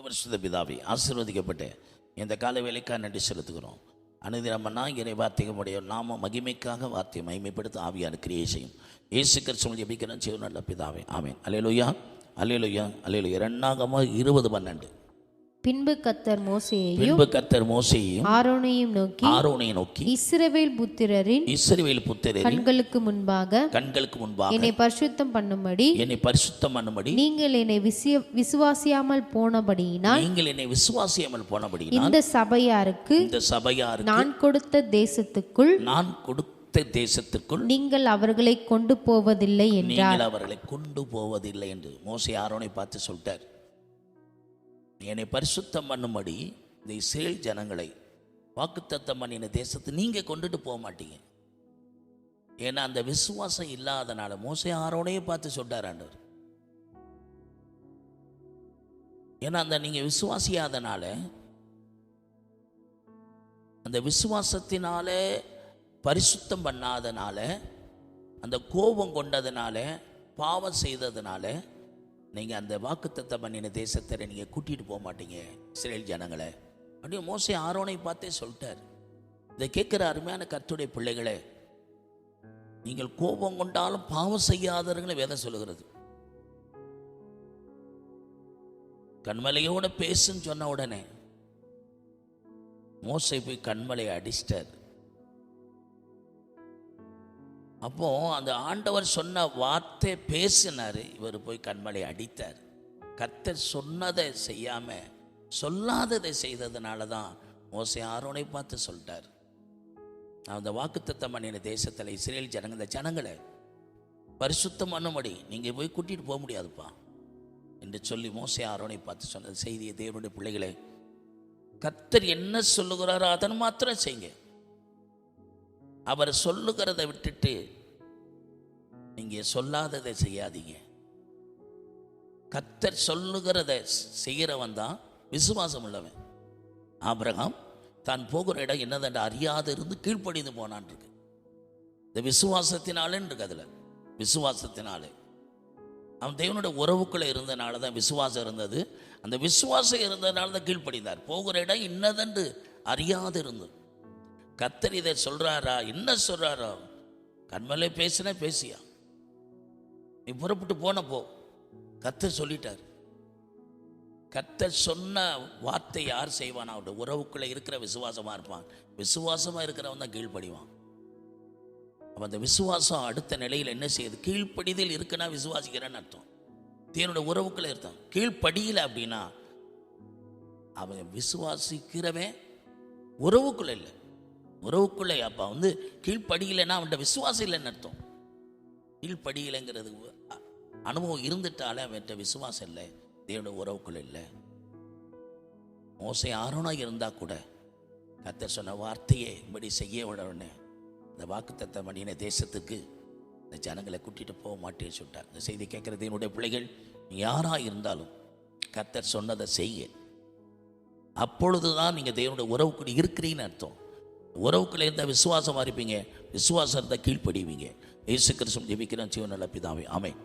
பரிசுத்த பிதாவை ஆசீர்வதிக்கப்பட்டு இந்த கால வேலைக்காக நன்றி செலுத்துகிறோம். அனுதினமன்னா இறை வார்த்தைகளுடைய நாம மகிமைக்காக வார்த்தையை மகிமைப்படுத்த ஆவியான கிரியை செய்யும். இயேசு கிறிஸ்துவ ஜெபிக்கிறேன் செய்யும் நல்ல பிதாவே. ஆமேன். அலையலுயா அலையலுயா அலையலுயா ரெண்டாகமோ இருபது பன்னெண்டு. பின்பு கத்தர் மோசேயையும் பின்பு கத்தர் மோசையையும் ஆரோனையும் நோக்கி ஆரோனை நோக்கி இஸ்ரவேல் புத்திரரின் இஸ்ரவேல் புத்திரரின் கண்களுக்கு முன்பாக கண்களுக்கு முன்பாக என்னை பரிசுத்தம் பண்ணும்படி என்னை பரிசுத்தம் பண்ணும்படி நீங்கள் என்னை விசிய விசுவாசியாமல் போனபடியினால் நீங்கள் என்னை விசுவாசியாமல் போனபடியினால் இந்த சபையாருக்கு இந்த சபையாருக்கு நான் கொடுத்த தேசத்துக்குள் நான் கொடுத்த தேசத்திற்குள் நீங்கள் அவர்களை கொண்டு போவதில்லை என்றார். நீங்கள் அவர்களை கொண்டு போவதில்லை என்று மோசே ஆரோனை பார்த்து சொல்லிட்டார். என்னை பரிசுத்தம் பண்ணும்படி இந்த இஸ்ரேல் ஜனங்களை வாக்குத்தத்தம் பண்ணின தேசத்தை நீங்கள் கொண்டுட்டு போக மாட்டீங்க. ஏன்னா அந்த விசுவாசம் இல்லாதனால மோசை ஆரோனையே பார்த்து சொல்கிறார் ஆண்டவர். ஏன்னா அந்த நீங்கள் விசுவாசியாதனால அந்த விசுவாசத்தினால பரிசுத்தம் பண்ணாதனால அந்த கோபம் கொண்டதுனால பாவம் செய்ததுனால நீங்கள் அந்த வாக்குத்தத்தை பண்ணின தேசத்தை நீங்கள் கூட்டிகிட்டு போக மாட்டீங்க இஸ்ரேல் ஜனங்களை. அப்படியே மோசை ஆரோனை பார்த்தே சொல்லிட்டார். இதை கேட்குற அருமையான கர்த்தருடைய பிள்ளைகளே நீங்கள் கோபம் கொண்டாலும் பாவம் செய்யாதவர்களை வேதம் சொல்லுகிறது. கண்மலையோட பேசுன்னு சொன்ன உடனே மோசை போய் கண்மலையை அடிச்சிட்டார். அப்போது அந்த ஆண்டவர் சொன்ன வார்த்தை பேசினார். இவர் போய் கண்மலை அடித்தார். கர்த்தர் சொன்னதை செய்யாமல் சொல்லாததை செய்ததுனால தான் மோசை ஆரோனை பார்த்து சொல்லிட்டார். நான் அந்த வாக்குத்தத்தம் பண்ணின தேசத்தில் இஸ்ரேல் ஜனங்க இந்த ஜனங்களை பரிசுத்தம் பண்ணும்படி நீங்கள் போய் கூட்டிகிட்டு போக முடியாதுப்பா என்று சொல்லி மோசை ஆரோனை பார்த்து சொன்ன செய்தியை தேவனுடைய பிள்ளைகளே கர்த்தர் என்ன சொல்லுகிறாரோ அதன் மாத்திரம் செய்யுங்க. அவர் சொல்லுகிறதை விட்டுட்டு நீங்க சொல்லாததை செய்யாதீங்க. கத்தர் சொல்லுகிறத செய்கிறவன் தான் விசுவாசம் உள்ளவன் ஆபிரகாம் தான் போகிற இடம் என்னதென்று அறியாது இருந்து கீழ்ப்படிந்து போனான் இருக்கு. இந்த விசுவாசத்தினாலேன்னு இருக்கு அதில் விசுவாசத்தினாலே. அவன் தேவனுடைய உறவுக்குள்ளே இருந்தனால தான் விசுவாசம் இருந்தது. அந்த விசுவாசம் இருந்ததுனால தான் கீழ்ப்படிந்தார். போகிற இடம் இன்னதென்று அறியாது இருந்தது கத்தர் இதை சொல்றாரா? என்ன சொல்றாரா? கண்மலை பேசின பேசியா? நீ புறப்பட்டு போன போ. கத்தர் சொல்லிட்டார். கத்தர் சொன்ன வார்த்தை யார் செய்வான்? அவருடைய உறவுக்குள்ள இருக்கிற விசுவாசமா இருப்பான். விசுவாசமா இருக்கிறவன் தான் கீழ்ப்படிவான். அப்ப அந்த விசுவாசம் அடுத்த நிலையில் என்ன செய்யுது? கீழ்ப்படிதல் இருக்குன்னா விசுவாசிக்கிறேன்னு அர்த்தம். தேவனுடைய உறவுக்குள்ள இருக்கான். கீழ்ப்படியில் அப்படின்னா அவன் விசுவாசிக்கிறவன் உறவுக்குள்ள இல்லை. உறவுக்குள்ளே. அப்பா வந்து கீழ்ப்படியிலைன்னா அவன்கிட்ட விசுவாசம் இல்லைன்னு அர்த்தம். கீழ்ப்படியிலைங்கிறது அனுபவம் இருந்துட்டாலே அவன்கிட்ட விசுவாசம் இல்லை. தேவனுடைய உறவுக்குள்ள இல்லை. மோசை ஆரோனாக இருந்தால் கூட கத்தர் சொன்ன வார்த்தையே இப்படி செய்ய விடவுடனே இந்த வாக்குத்தத்த மணியின தேசத்துக்கு இந்த ஜனங்களை கூட்டிகிட்டு போக மாட்டேன்னு சொல்லிட்டார். இந்த செய்தி கேட்குறது என்னுடைய பிள்ளைகள் நீ யாராக இருந்தாலும் கத்தர் சொன்னதை செய்ய. அப்பொழுதுதான் நீங்கள் தேவனுடைய உறவுக்குடி இருக்கிறீங்கன்னு அர்த்தம். உறவுக்குள்ள இருந்தால் விசுவாசமாக இருப்பீங்க. விசுவாசம் இருந்தால் கீழ்ப்படிவீங்க. இயேசு கிறிஸ்துவும் ஜெபிக்கிறோம். ஜீவன் நல்ல பிதாவே. ஆமென்.